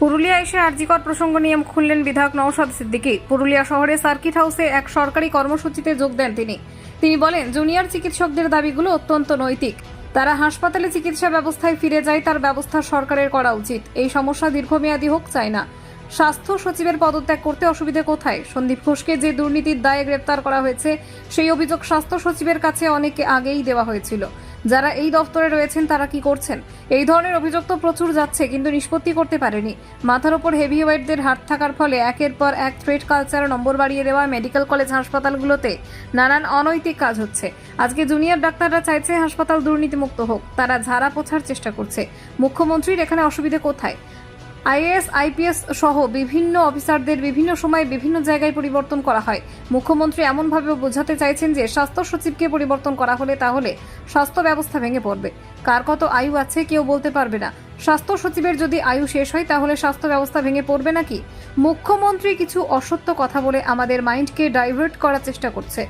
পুরুলিয়া এসে আরজিকর প্রসঙ্গ নিয়ে খুললেন বিধায়ক নওশাদ সিদ্দিকী। পুরুলিয়া শহরে সার্কিট হাউসে এক সরকারি কর্মসূচিতে যোগ দেন তিনি। তিনি বলেন, জুনিয়র চিকিৎসকদের দাবিগুলো অত্যন্ত নৈতিক। তারা হাসপাতালে চিকিৎসা ব্যবস্থায় ফিরে যায়, তার ব্যবস্থা সরকারের করা উচিত। এই সমস্যা দীর্ঘমেয়াদী হোক চায় না। স্বাস্থ্য সচিবের পদত্যাগ করতে অসুবিধে কোথায়? সন্দীপ ঘোষকে যে দুর্নীতির দায়ে গ্রেপ্তার করা হয়েছে, সেই অভিযোগ স্বাস্থ্য সচিবের কাছে অনেক আগেই দেওয়া হয়েছিল। যারা এই দফতরে রয়েছেন, তারা কি করছেন? এই ধরনের অভিযোগ তো প্রচুর যাচ্ছে, কিন্তু নিষ্পত্তি করতে পারেনি। মাথার ওপর হেভি ওয়েটদের হাত থাকার ফলে একের পর এক থ্রেড কালচার নম্বর বাড়িয়ে দেওয়া মেডিকেল কলেজ হাসপাতালগুলোতে নানান অনৈতিক কাজ হচ্ছে। আজকে জুনিয়র ডাক্তাররা চাইছে হাসপাতাল দুর্নীতিমুক্ত হোক, তারা ঝাড়া পোছার চেষ্টা করছে। মুখ্যমন্ত্রীর এখানে অসুবিধে কোথায়? আইএএস, আইপিএস সহ বিভিন্ন অফিসারদের বিভিন্ন সময় বিভিন্ন জায়গায় পরিবর্তন করা হয়। মুখ্যমন্ত্রী এমনভাবে বোঝাতে চাইছেন যে, স্বাস্থ্য সচিবকে পরিবর্তন করা হলে তাহলে স্বাস্থ্য ব্যবস্থা ভেঙে পড়বে। কার কত আয়ু আছে কেউ বলতে পারবে না। স্বাস্থ্য সচিবের যদি আয়ু শেষ হয়, তাহলে স্বাস্থ্য ব্যবস্থা ভেঙে পড়বে নাকি? মুখ্যমন্ত্রী কিছু অসত্য কথা বলে আমাদের মাইন্ডকে ডাইভার্ট করার চেষ্টা করছে।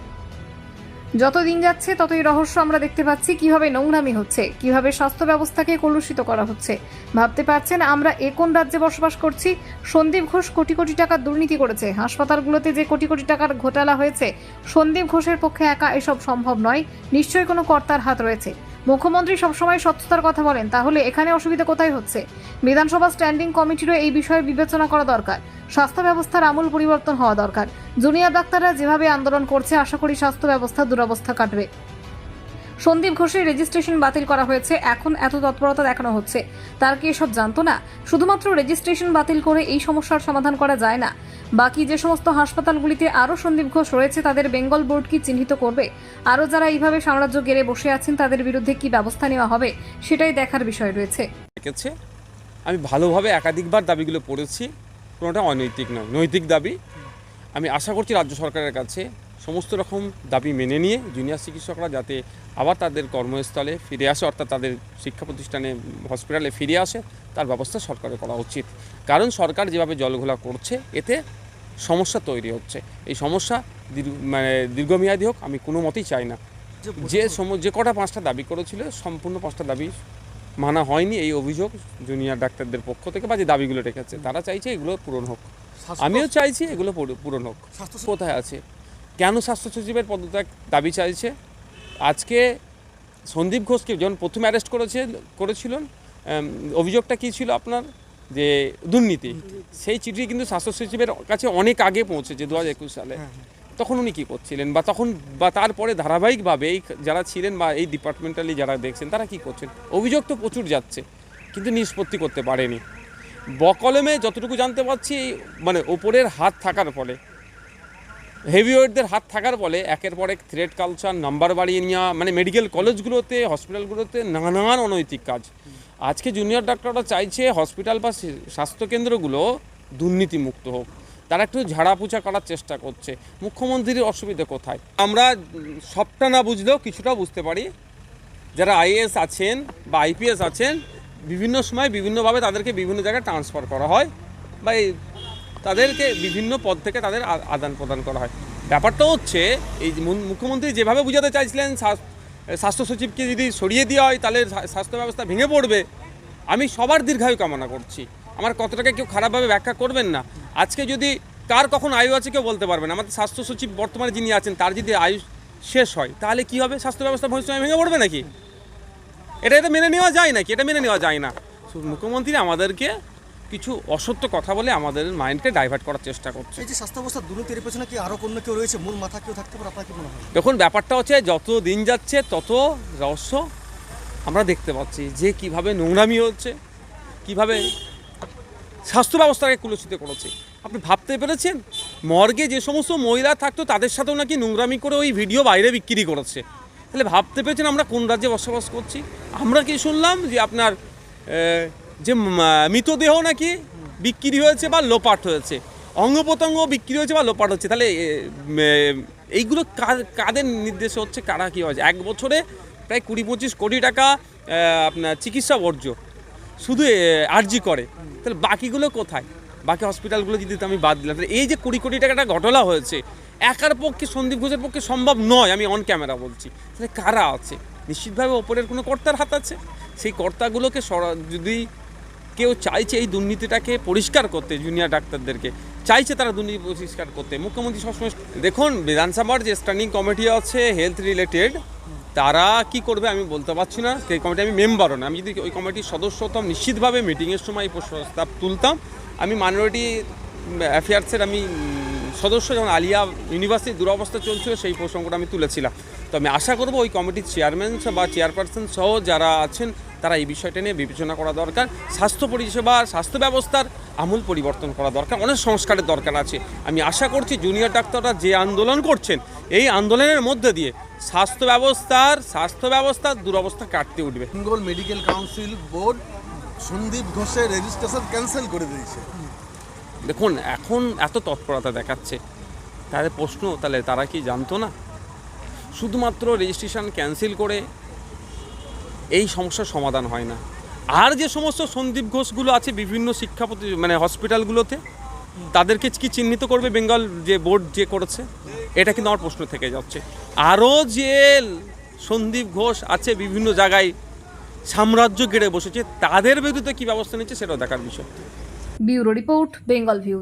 যত দিন যাচ্ছে, ততই রহস্য আমরা দেখতে পাচ্ছি কীভাবে নোংরামি হচ্ছে, কীভাবে স্বাস্থ্য ব্যবস্থাকে কলুষিত করা হচ্ছে। ভাবতে পারছেন, আমরা এ কোন রাজ্যে বসবাস করছি? সন্দীপ ঘোষ কোটি কোটি টাকার দুর্নীতি করেছে। হাসপাতালগুলোতে যে কোটি কোটি টাকার ঘোটালা হয়েছে, সন্দীপ ঘোষের পক্ষে একা এসব সম্ভব নয়। নিশ্চয়ই কোনো কর্তার হাত রয়েছে। মুখ্যমন্ত্রী সবসময় স্বচ্ছতার কথা বলেন, তাহলে এখানে অসুবিধা কোথায় হচ্ছে? বিধানসভা স্ট্যান্ডিং কমিটিরও এই বিষয়ে বিবেচনা করা দরকার। স্বাস্থ্য ব্যবস্থার আমূল পরিবর্তন হওয়া দরকার। জুনিয়র ডাক্তাররা যেভাবে আন্দোলন করছে, আশা করি স্বাস্থ্য ব্যবস্থা দুরবস্থা কাটবে। সন্দীপ ঘোষের রেজিস্ট্রেশন বাতিল করা হয়েছে। এখন এত তৎপরতা দেখানো হচ্ছে। তার কি এসব জানতো না? শুধুমাত্র রেজিস্ট্রেশন বাতিল করে এই সমস্যার সমাধান করা যায় না। বাকি যে সমস্ত হাসপাতালগুলিতে আরও সন্দীপ ঘোষ রয়েছে, তাদের বেঙ্গল বোর্ড কি চিহ্নিত করবে? আরও যারা এইভাবে সাম্রাজ্য গেড়ে বসে আছেন, তাদের বিরুদ্ধে কি ব্যবস্থা নেওয়া হবে? সেটাই দেখার বিষয় রয়েছে। আমি ভালোভাবে একাধিকবার দাবিগুলো পড়েছি। কোনোটা অনৈতিক নয়, নৈতিক দাবি। আমি আশা করছি রাজ্য সরকারের কাছে সমস্ত রকম দাবি মেনে নিয়ে জুনিয়র চিকিৎসকরা যাতে আবার তাদের কর্মস্থলে ফিরে আসে অর্থাৎ তাদের শিক্ষা প্রতিষ্ঠানে হসপিটালে ফিরে আসে তার ব্যবস্থা সরকারের করা উচিত। কারণ সরকার যেভাবে জলঘোলা করছে এতে সমস্যা তৈরি হচ্ছে। এই সমস্যা দীর্ঘ মানে দীর্ঘমেয়াদী হোক আমি কোনো মতেই চাই না। যে সম যে কটা পাঁচটা দাবি করেছিল সম্পূর্ণ পাঁচটা দাবি মানা হয়নি এই অভিযোগ জুনিয়র ডাক্তারদের পক্ষ থেকে বা যে দাবিগুলো রেখেছে। তারা চাইছে এগুলো পূরণ হোক। আমিও চাইছি এগুলো পূরণ হোক। স্বাস্থ্য কোথায় আছে? কেন স্বাস্থ্য সচিবের পদত্যাগ দাবি চাইছে? আজকে সন্দীপ ঘোষকে যখন প্রথমে অ্যারেস্ট করেছে করেছিলেন অভিযোগটা কী ছিল আপনার? যে দুর্নীতি। সেই চিঠি কিন্তু স্বাস্থ্য সচিবের কাছে অনেক আগে পৌঁছেছে দু হাজার একুশ সালে। তখন উনি কী করছিলেন? বা তখন বা তারপরে ধারাবাহিকভাবে এই যারা ছিলেন বা এই ডিপার্টমেন্টালি যারা দেখছেন তারা কী করছেন? অভিযোগ তো প্রচুর যাচ্ছে কিন্তু নিষ্পত্তি করতে পারেনি। বকলমে যতটুকু জানতে পারছি মানে ওপরের হাত থাকার ফলে। হেভিওয়েটদের হাত থাকার ফলে একের পর এক থ্রেড কালচার নাম্বার বাড়িয়ে নেওয়া মানে মেডিকেল কলেজগুলোতে হসপিটালগুলোতে নানান অনৈতিক কাজ। আজকে জুনিয়র ডাক্তাররা চাইছে হসপিটাল বা স্বাস্থ্যকেন্দ্রগুলো দুর্নীতিমুক্ত হোক। তারা একটু ঝাড়াপুছা করার চেষ্টা করছে। মুখ্যমন্ত্রীর অসুবিধা কোথায়? আমরা সবটা না বুঝলেও কিছুটা বুঝতে পারি। যারা আইএএস আছেন বা আইপিএস আছেন, বিভিন্ন সময় বিভিন্নভাবে তাদেরকে বিভিন্ন জায়গায় ট্রান্সফার করা হয়। বা এই তাদেরকে বিভিন্ন পদ থেকে তাদের আদান প্রদান করা হয়। ব্যাপারটা হচ্ছে, এই মুখ্যমন্ত্রী যেভাবে বোঝাতে চাইছিলেন স্বাস্থ্য সচিবকে যদি সরিয়ে দেওয়া হয়, তাহলে স্বাস্থ্য ব্যবস্থা ভেঙে পড়বে। আমি সবার দীর্ঘায়ু কামনা করছি। আমার কতটাকে কেউ খারাপভাবে ব্যাখ্যা করবেন না। আজকে যদি কার কখন আয়ু আছে কেউ বলতে পারবেন আমাদের স্বাস্থ্য সচিব বর্তমানে যিনি আছেন, তার যদি আয়ু শেষ হয়, তাহলে কি হবে? স্বাস্থ্য ব্যবস্থা ভবিষ্যতে ভেঙে পড়বে নাকি? এটা এটা মেনে নেওয়া যায় নাকি? এটা মেনে নেওয়া যায় না। মুখ্যমন্ত্রী আমাদেরকে কিছু অসত্য কথা বলে আমাদের মাইন্ডকে ডাইভার্ট করার চেষ্টা করছে। এই যে স্বাস্থ্য অবস্থা দুর্নীতির পেছনে কি আরও অন্য কেউ রয়েছে? মূল মাথা কেউ থাকতে পারে? আপনার কি মনে হয়? দেখুন ব্যাপারটা হচ্ছে যত দিন যাচ্ছে তত রহস্য আমরা দেখতে পাচ্ছি যে কীভাবে নোংরামি হচ্ছে কীভাবে স্বাস্থ্য ব্যবস্থাকে কুলসিত করেছে। আপনি ভাবতে পেরেছেন? মর্গে যে সমস্ত মহিলা থাকতো তাদের সাথেও নাকি নোংরামি করে ওই ভিডিও বাইরে বিক্রি করেছে। তাহলে ভাবতে পেরেছেন আমরা কোন রাজ্যে বসবাস করছি? আমরা কি শুনলাম যে আপনার যে মৃতদেহ নাকি বিক্রি হয়েছে বা লোপাট হয়েছে? অঙ্গ প্রত্যঙ্গ বিক্রি হয়েছে বা লোপাট হচ্ছে? তাহলে এইগুলো কাদের নির্দেশে হচ্ছে? কারা কী হয়েছে? এক বছরে প্রায় কুড়ি পঁচিশ কোটি টাকা আপনার চিকিৎসা বর্জ্য শুধু আর্জি করে। তাহলে বাকিগুলো কোথায়? বাকি হসপিটালগুলো যদি আমি বাদ দিলাম, তাহলে এই যে কুড়ি কোটি টাকাটা ঘটনা হয়েছে, একার পক্ষে, সন্দীপ ঘোষের পক্ষে সম্ভব নয়, আমি অন ক্যামেরা বলছি। তাহলে কারা আছে? নিশ্চিতভাবে ওপরের কোনো কর্তার হাত আছে? সেই কর্তাগুলোকে যদি কেউ চাইছে এই দুর্নীতিটাকে পরিষ্কার করতে জুনিয়র ডাক্তারদেরকে। চাইছে তারা দুর্নীতি পরিষ্কার করতে। মুখ্যমন্ত্রী সবসময় দেখুন, বিধানসভার যে স্ট্যান্ডিং কমিটি আছে হেলথ রিলেটেড তারা কি করবে আমি বলতে পারছি না। সেই কমিটি আমি মেম্বারও না। আমি যদি ওই কমিটির সদস্য হতাম, নিশ্চিতভাবে মিটিংয়ের সময় এই প্রস্তাব তুলতাম। আমি মাইনরিটি অ্যাফেয়ার্সের আমি সদস্য, যেমন আলিয়া ইউনিভার্সিটির দুরবস্থা চলছিল, সেই প্রসঙ্গটা আমি তুলেছিলাম। তো আমি আশা করব ওই কমিটির চেয়ারম্যান বা চেয়ারপারসন সহ যারা আছেন তারা এই বিষয়টা নিয়ে বিবেচনা করা দরকার। স্বাস্থ্য পরিষেবা স্বাস্থ্য ব্যবস্থার আমূল পরিবর্তন করা দরকার। অনেক সংস্কারের দরকার আছে। আমি আশা করছি জুনিয়র ডাক্তাররা যে আন্দোলন করছেন এই আন্দোলনের মধ্যে দিয়ে স্বাস্থ্য ব্যবস্থার স্বাস্থ্য ব্যবস্থার দুরবস্থা কাটতে উঠবে। Bengal medical council board Sandip ঘোষের রেজিস্ট্রেশন ক্যান্সেল করে দিয়েছে। দেখুন এখন এত তৎপরতা দেখাচ্ছে। তাদের প্রশ্ন তাহলে তারা কি জানতো না? শুধুমাত্র রেজিস্ট্রেশন ক্যান্সেল করে এই সমস্যার সমাধান হয় না। আর যে সমস্ত সন্দীপ ঘোষগুলো আছে বিভিন্ন শিক্ষা প্রতি- মানে হসপিটালগুলোতে, তাদেরকে কি চিহ্নিত করবে বেঙ্গল যে বোর্ড যে করেছে? এটা কিন্তু আমার প্রশ্ন থেকে যাচ্ছে। আরও যে সন্দীপ ঘোষ আছে বিভিন্ন জায়গায় সাম্রাজ্য গেড়ে বসেছে, তাদের বিরুদ্ধে কী ব্যবস্থা নিচ্ছে সেটাও দেখার বিষয়। Bureau report, Bengal views